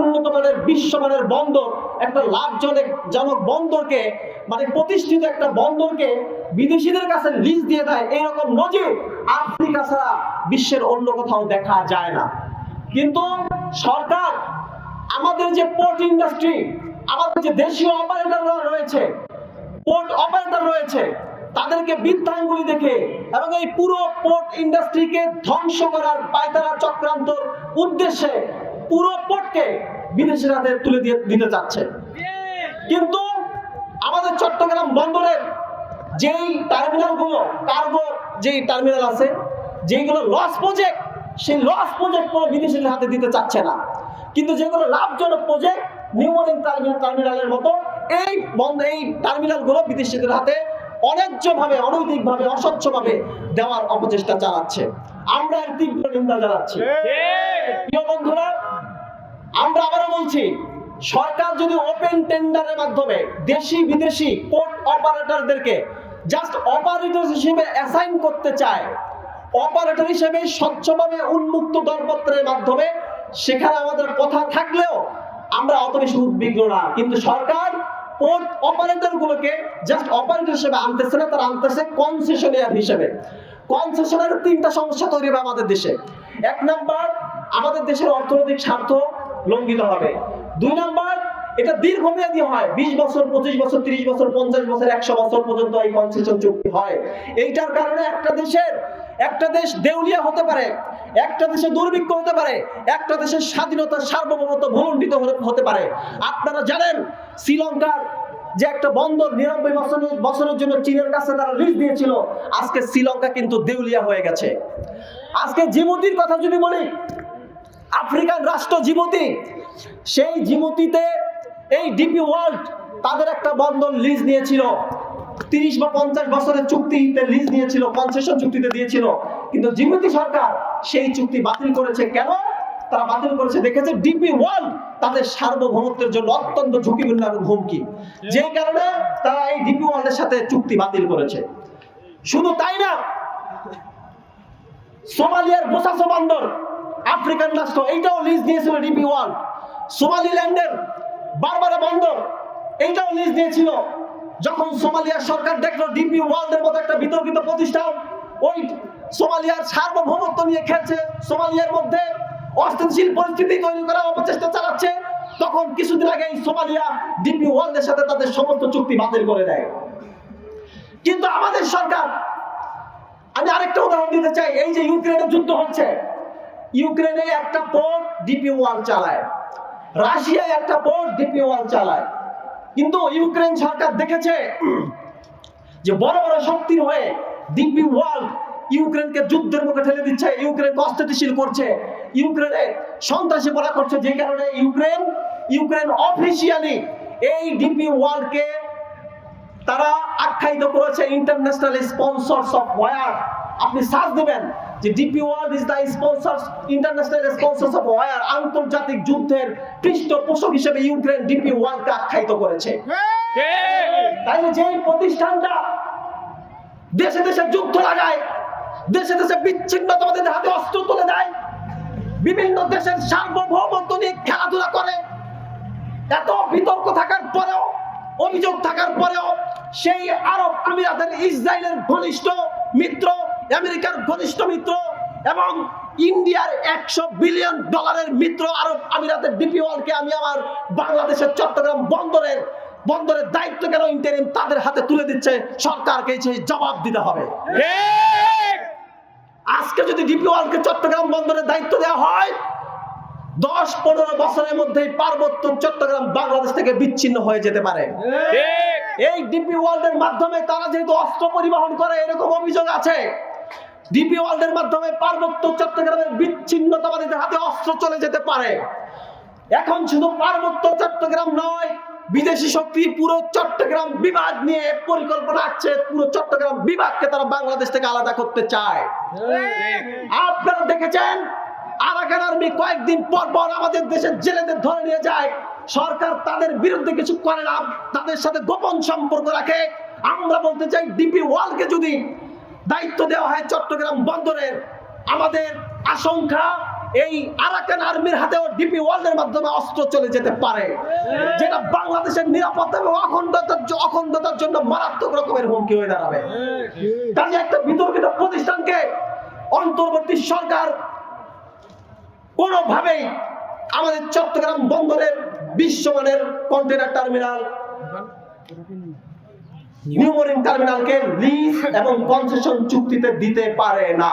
উন্নত মানের বিশ্বমানের বন্দর, একটা লাভজনক জনক বন্দরকে মানে প্রতিষ্ঠিত একটা বন্দরকে বিদেশিদের কাছে লিজ দিয়ে দেয় এরকম নজির আফ্রিকা ছাড়া বিশ্বের অন্য কোথাও দেখা যায় না। কিন্তু সরকার, আমাদের যে পোর্ট ইন্ডাস্ট্রি আমাদের যে দেশীয় অপারেটররা রয়েছে পোর্ট অপারেটর রয়েছে, তাদেরকে বৃদ্ধাঙ্গুলি দেখে এবং এই পুরো পোর্ট ইন্ডাস্ট্রিকে ধ্বংস করার পায়তারা চক্রান্তর উদ্দেশ্যে পুরো পোর্টকে বিদেশের হাতে তুলে দিয়ে দিতে চাচ্ছে। কিন্তু আমাদের চট্টগ্রাম বন্দরের যেই টার্মিনালগুলো কার্গো যেই টার্মিনাল আছে যেইগুলো লস প্রজেক্ট সেই লস প্রজেক্ট কোনো বিদেশিদের হাতে দিতে চাচ্ছে না। কিন্তু যেগুলো লাভজনক প্রজেক্ট নিউমোনিং টার্মিনাল টার্মিনালের মতো এই বন্ধ এই টার্মিনালগুলো বিদেশিদের হাতে অন্যায্যভাবে অনৈতিকভাবে অস্বচ্ছভাবে দেওয়ার অপচেষ্টা চালাচ্ছে। আমরা এর তীব্র নিন্দা জানাচ্ছি। প্রিয় বন্ধুরা আমরা আবারও বলছি, সরকার যদি ওপেন টেন্ডারের মাধ্যমে দেশি, বিদেশি পোর্ট অপারেটরদেরকে জাস্ট অপারেটর হিসেবে অ্যাসাইন করতে চায় অপারেটর হিসেবে স্বচ্ছভাবে উন্মুক্ত দরপত্রের মাধ্যমে, সেখানে আমাদের কথা থাকলেও আমরা অত বেশি উদ্বিগ্ন না। কিন্তু সরকার পোর্ট অপারেটর গুলোকে জাস্ট অপারেটর হিসেবে আনতেছে না, তারা আনতেছে কনসেশনিয়ার হিসেবে। কনসেশনের তিনটা সমস্যা তৈরি হবে আমাদের দেশে। এক নাম্বার, আমাদের দেশের অর্থনৈতিক স্বার্থ লঙ্ঘিত হবে। দুই নাম্বার, এটা দীর্ঘমেয়াদী হয়। বিশ বছর, পঁচিশ বছর, তিরিশ বছর, পঞ্চাশ বছর, একশো বছর পর্যন্ত এই কনসেশন চুক্তি হয়। এইটার কারণে একটা দেশের, একটা দেশ দেউলিয়া হতে পারে, একটা দেশে দুর্ভিক্ষ হতে পারে, একটা দেশের স্বাধীনতা সার্বভৌমত্ব ভুলণ্ডিত হতে- পারে। আপনারা জানেন, শ্রীলঙ্কার যে একটা বন্দর নিরানব্বই বছরের বছরের জন্য চীনের কাছে তারা লিজ দিয়েছিল, আজকে শ্রীলঙ্কা কিন্তু দেউলিয়া হয়ে গেছে। আজকে জিমুতির কথা যদি বলি আফ্রিকান রাষ্ট্র জিবুতি সেই জিবুতিতে এই ডিপি ওয়ার্ল্ড তাদের একটা বন্দর লিজ নিয়েছিল। তিরিশ বা পঞ্চাশ বছরের চুক্তিতে লিজ নিয়েছিল, কনসেশন চুক্তিতে দিয়েছিল। কিন্তু জিবুতি সরকার সেই চুক্তি বাতিল করেছে কেন? তারা বাতিল করেছে, দেখেছে ডিপি ওয়ার্ল্ড তাদের সার্বভৌমত্বের জন্য অত্যন্ত ঝুঁকিপূর্ণ এবং হুমকি। যেই কারণে তারা এই ডিপি ওয়ার্ল্ডের সাথে চুক্তি বাতিল করেছে। শুধু তাই না, সোমালিয়ার বোসাসো বন্দর আফ্রিকান রাষ্ট্র এইটাও লিজ দিয়েছিল ডিপি ওয়ান সোমালিল্যান্ডের বারবারা বন্দর এইটাও লিজ দিয়েছিল। যখন সোমালিয়ার সরকার দেখল ডিপি ওয়ার্ল্ডের মতো একটা বিতর্কিত প্রতিষ্ঠান, ওই সোমালিয়ার সার্বভৌমত্ব নিয়ে খেলছে, সোমালিয়ার মধ্যে অস্থিতিশীল পরিস্থিতি তৈরি করার অপচেষ্টা চালাচ্ছে, তখন কিছুদিন আগে এই সোমালিয়া ডিপি ওয়ার্ল্ডের সাথে তাদের সমস্ত চুক্তি বাতিল করে দেয়। কিন্তু আমাদের সরকার, আমি আরেকটা উদাহরণ দিতে চাই, এই যে ইউক্রেনে যুদ্ধ হচ্ছে ইউক্রেনে একটা পোর্ট ডিপি ওয়াল চালায়। রাশিয়ায় একটা পোর্ট ডিপি ওয়াল চালায়। কিন্তু ইউক্রেন সরকার দেখেছে যে বড় বড় শক্তির হয়ে ডিপি ওয়াল ইউক্রেনকে যুদ্ধের মুখে ঠেলে দিচ্ছে। ইউক্রেনকে অস্থিতিশীল করছে। ইউক্রেনে সন্ত্রাসী পড়া করছে যে কারণে ইউক্রেন ইউক্রেন অফিসিয়ালি এই ডিপি ওয়ার্ল্ডকে তারা আখ্যায়িত করেছে ইন্টারন্যাশনাল স্পন্সরস অফ ওয়ার আপনি সার্চ দেবেন যে DP World is the sponsors international sponsors of war আন্তর্জাতিক যুদ্ধের পৃষ্ঠপোষক হিসেবে ইউক্রেন ডিপি ওয়ার্ল্ডকে আখ্যায়িত করেছে। তাইলে যেই প্রতিষ্ঠানটা দেশে দেশে যুদ্ধ লাগায় দেশে দেশে বিচ্ছিন্নতাবাদীদের হাতে অস্ত্র তুলে দেয় বিভিন্ন দেশের সার্বভৌমত্ব নিয়ে খেলাধুলা করে এত বিতর্ক থাকার পরেও অভিযোগ থাকার পরেও সেই আরব আমিরাতের ইসরায়েলের ঘনিষ্ঠ মিত্র আমেরিকার ঘনিষ্ঠ মিত্র এবং ইন্ডিয়ার একশো বিলিয়ন ডলারের মিত্র আরব আমিরাতের ডিপিওয়ালকে আমি আমার বাংলাদেশের চট্টগ্রাম বন্দরের বন্দরের দায়িত্ব কেন ইন্টারিম তাদের হাতে তুলে দিচ্ছে? সরকারকে সেই জবাব দিতে হবে। আজকে যদি ডিপিওয়ালকে চট্টগ্রাম বন্দরের দায়িত্ব দেওয়া হয় দশ পনেরো বছরের মধ্যেই পার্বত্য চট্টগ্রাম বাংলাদেশ থেকে বিচ্ছিন্ন হয়ে যেতে পারে। এই ডিপি ওয়ার্ল্ডের মাধ্যমে তারা যেহেতু অস্ত্র পরিবহন করে, এরকম অভিযোগ আছে। ডিপি ওয়ার্ল্ডের মাধ্যমে পার্বত্য চট্টগ্রামের বিচ্ছিন্নতাবাদীদের হাতে অস্ত্র চলে যেতে পারে। এখন শুধু পার্বত্য চট্টগ্রাম নয়, বিদেশি শক্তি পুরো চট্টগ্রাম বিভাগ নিয়ে পরিকল্পনা আছে। পুরো চট্টগ্রাম বিভাগকে তারা বাংলাদেশ থেকে আলাদা করতে চায়। আপনারা দেখেছেন, আরাকান আর্মি কয়েকদিন পর পর আমাদের দেশের জেলেদের ধরে নিয়ে যায়। সরকার তাদের বিরুদ্ধে কিছু করে না, তাদের সাথে গোপন সম্পর্ক রাখে। আমরা বলতে চাই ডিপি ওয়ালকে যদি দায়িত্ব দেওয়া হয় চট্টগ্রাম বন্দরের, আমাদের আশঙ্কা এই আরাকান আর্মির হাতেও ডিপি ওয়ার্ল্ডের মাধ্যমে অস্ত্র চলে যেতে পারে। যেটা বাংলাদেশের নিরাপত্তা এবং অখণ্ডতার অখণ্ডতার জন্য মারাত্মক রকমের হুমকি হয়ে দাঁড়াবে। কাজে একটা বিতর্কিত প্রতিষ্ঠানকে অন্তর্বর্তী সরকার কোনোভাবেই আমাদের চট্টগ্রাম বন্দরের বিশ্বমানের কন্টেনার টার্মিনাল, নিউমোরিন টার্মিনালকে লিজ এবং কনসেশন চুক্তিতে দিতে পারে না।